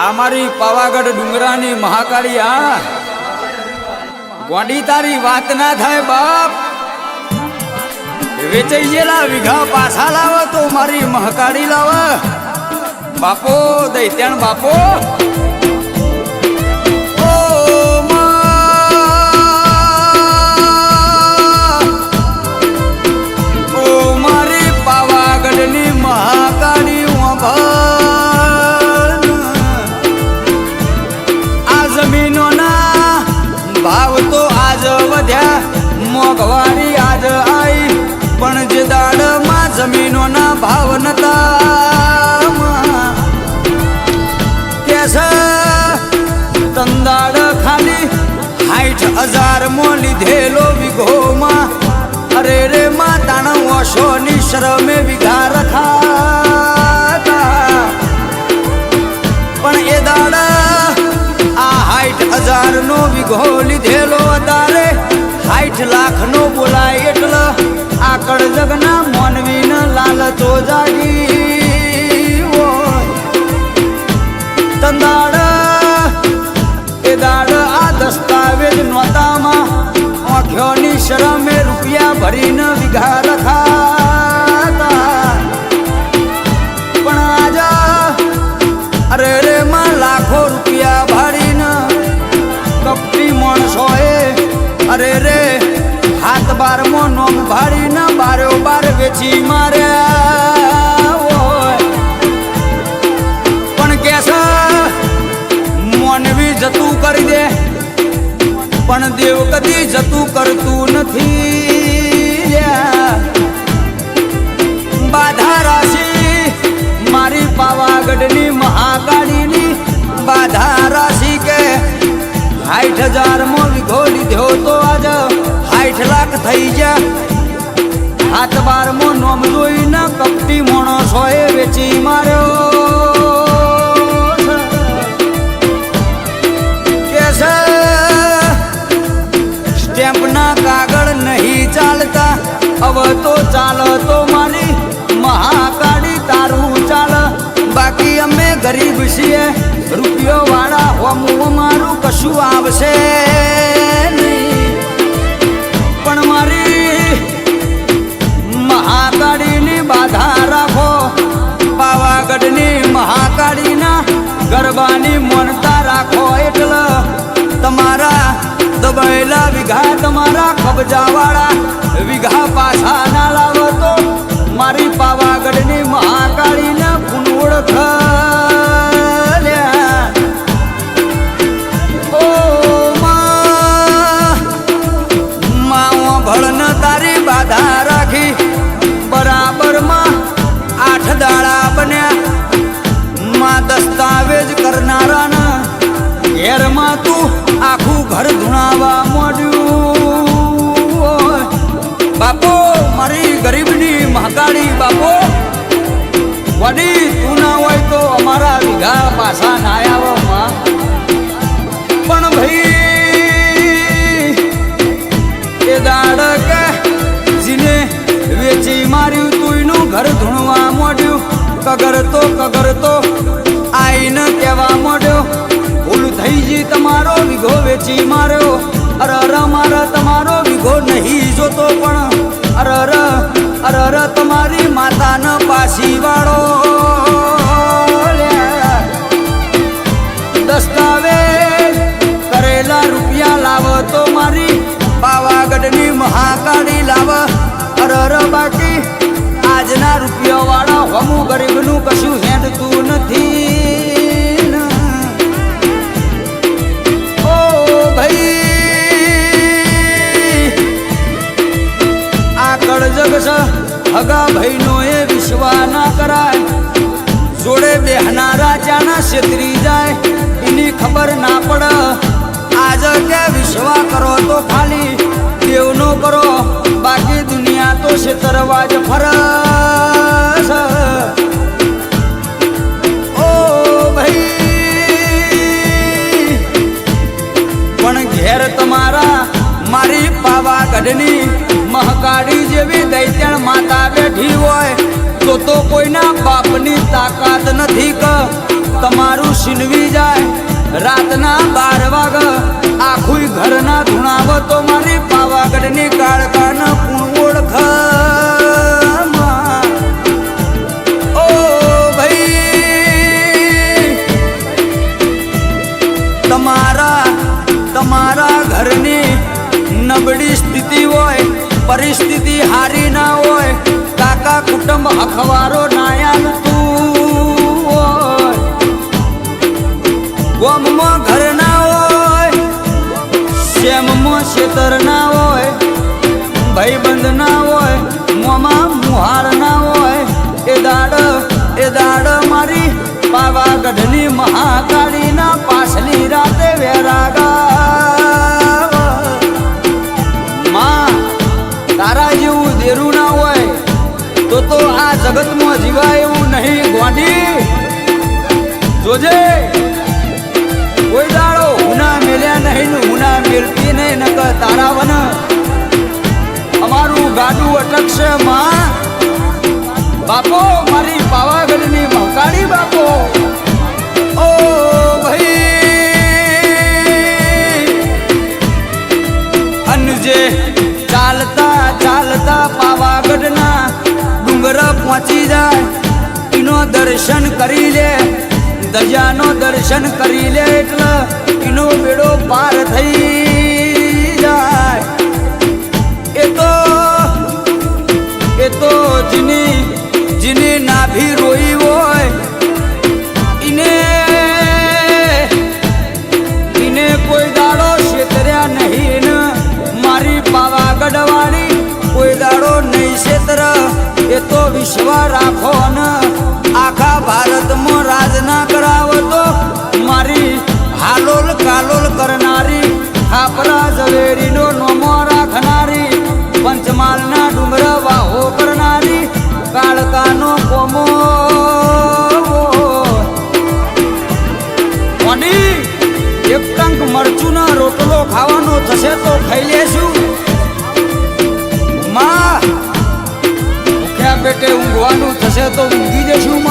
આ મારી પાવાગઢ ડુંગરાની મહાકાળી આ ગોડી તારી વાત ના થાય, બાપ. વેચાઈ ગયેલા વીઘા પાછા લાવો તો મારી મહાકાળી લાવો. બાપો દૈત્યાણ બાપો. જમીનોના ભાવ કે ખાલી હાઈઠ હજાર મો લીધેલો વિઘોમાં. અરે રે માં તાણ ઓશો ની શરમે વિઘા રખાતા પણ એ દાડા આ હાઈઠ હજાર નો વિઘો લીધેલો અતારે હાઈઠ લાખ નો બોલાય લાલચો જાગી તંદાડ એ દાડ આ દસ્તાવેજ નોતામાં આંખ્યોની શરમે રૂપિયા ભરીને વિઘા રખાતા પણ આજા અરે રે માં લાખો રૂપિયા ભાડીને કપટી માણસોએ અરે રે હાથ બારમો નોમ ભાડીને બારો બાર વેચી માર્યા કરી દે. પણ દેવ કદી જતું કરતું નથી. બાધા રાશિ મારી પાવાગઢની મહાકાળીની. બાધા રાશિ કે સાઠ હજાર મો વિઘો લીધો તો આજ સાઠ લાખ થઈ ગયા. હાથ બાર મો નોમ જોઈને કપટી માણસોએ વેચી માર્યો. સ્ટેમ્પના કાગળ નહીં ચાલતા. હવે તો ચાલ, તો મારી મહાકાળી તારું ચાલ. બાકી અમે ગરીબ છીએ, રૂપિયો વાળા હોમું મારું કશું આવશે. કબજાવાળા વિઘા પાછા ના લાવો તો મારી પાવાગઢની મહાકાળીના પુનોળખ તારી બાધા રાખી બરાબરમાં આઠ દાડા બન્યા. માં દસ્તાવેજ કરનારાના ઘેરમાં તું આખું ઘર ધૂણાવા મહાકાળી બાપો, વડી તું ના હોય તો અમારા વિઘા પાછા ના આવો માં. પણ ભાઈ, એ દાડક જીને વેચી માર્યું તુંયનું ઘર ધૂણવા માંડ્યું. કગરતો તો કગર તો આઈને કહેવા માંડ્યો, ભૂલ થઈ જી તમારો વિઘો વેચી માર્યો. અરે માતાને વાળો લ્યા. દસ્તાવેજ કરેલા રૂપિયા લાવ તો મારી પાવાગઢની મહાકાળી લાવ અરર બાકી આજના રૂપિયા વાળા ગરીબનું કશું હેંડતું નથી ઓ, ભાઈ આ કળજગ હગા ભાઈનો વિશ્વા ના કરાય. જોડે બેહના રાજાના છેતરી જાય. એની ખબર ના પડે. આજ કે વિશ્વા કરો તો ખાલી દેવનો કરો. બાકી દુનિયા તો છેતરવા જ ફરસ ઓ ભાઈ, પણ ઘેર તમારા મારી પાવાગઢની મહકાળી જેવી દૈત્યણ માતા બેઠી હોય. તો તો કોઈના બાપની તાકાત નથી ક. તમારું છીનવી જાય રાતના બાર વાગ. આખું ઘરના ધૂણાવ તો મારી પાવાગઢની કાળકાના પૂર્ણ ઓળખ તમારા ઘરની નબળી સ્થિતિ હોય, પરિસ્થિતિ હારી ના હોય કુટુંબ અખબારો નાયાલ તું ગોમમાં ઘર ના હોય શ્યામમાં શેતર ના હોય, ભાઈબંધ ના હોય, મોમાં મુહાર ના હોય. એ દાડ એ દાડ મારી પાવાગઢની જોજે. કોઈ દાડો હુના મેલ્યા નહીં હુના મેળતી નહીં ન તારા વન. અમારું ગાડું અટકશે માં. બાપો, મારી પાવાગઢની મહકાળી બાપો. ઓ ભાઈ. અન જે ચાલતા ચાલતા પાવાગઢના ડુંગર પહોંચી જાય. એનો દર્શન કરી લે. દરિયાનો દર્શન કરી લે એટલે એનો બેડો પાર થઈ જાય. એ તો એ તો જીની જીની નાભી રોઈ હોય. ઈને ઈને કોઈ દાડો છેતર્યા નહીં મારી પાવાગઢ વાળી કોઈ દાડો નહીં છેતર એ તો વિશ્વ રાખો ને. રાજ ના કરાવો તો મારી હાલોલ કાલોલ કરનારી, ખાપરા ઝવેરીનો નોમો રાખનારી પંચમાલના ડુંગર વાહો કરનારી, કાળકાનો કોમો. એક ટંક મરચુના રોટલો ખાવાનો થશે તો ખાઈ લેશું. માં, ભૂખ્યા પેટે ઊંઘવાનું થશે તો ઊંઘી જશું.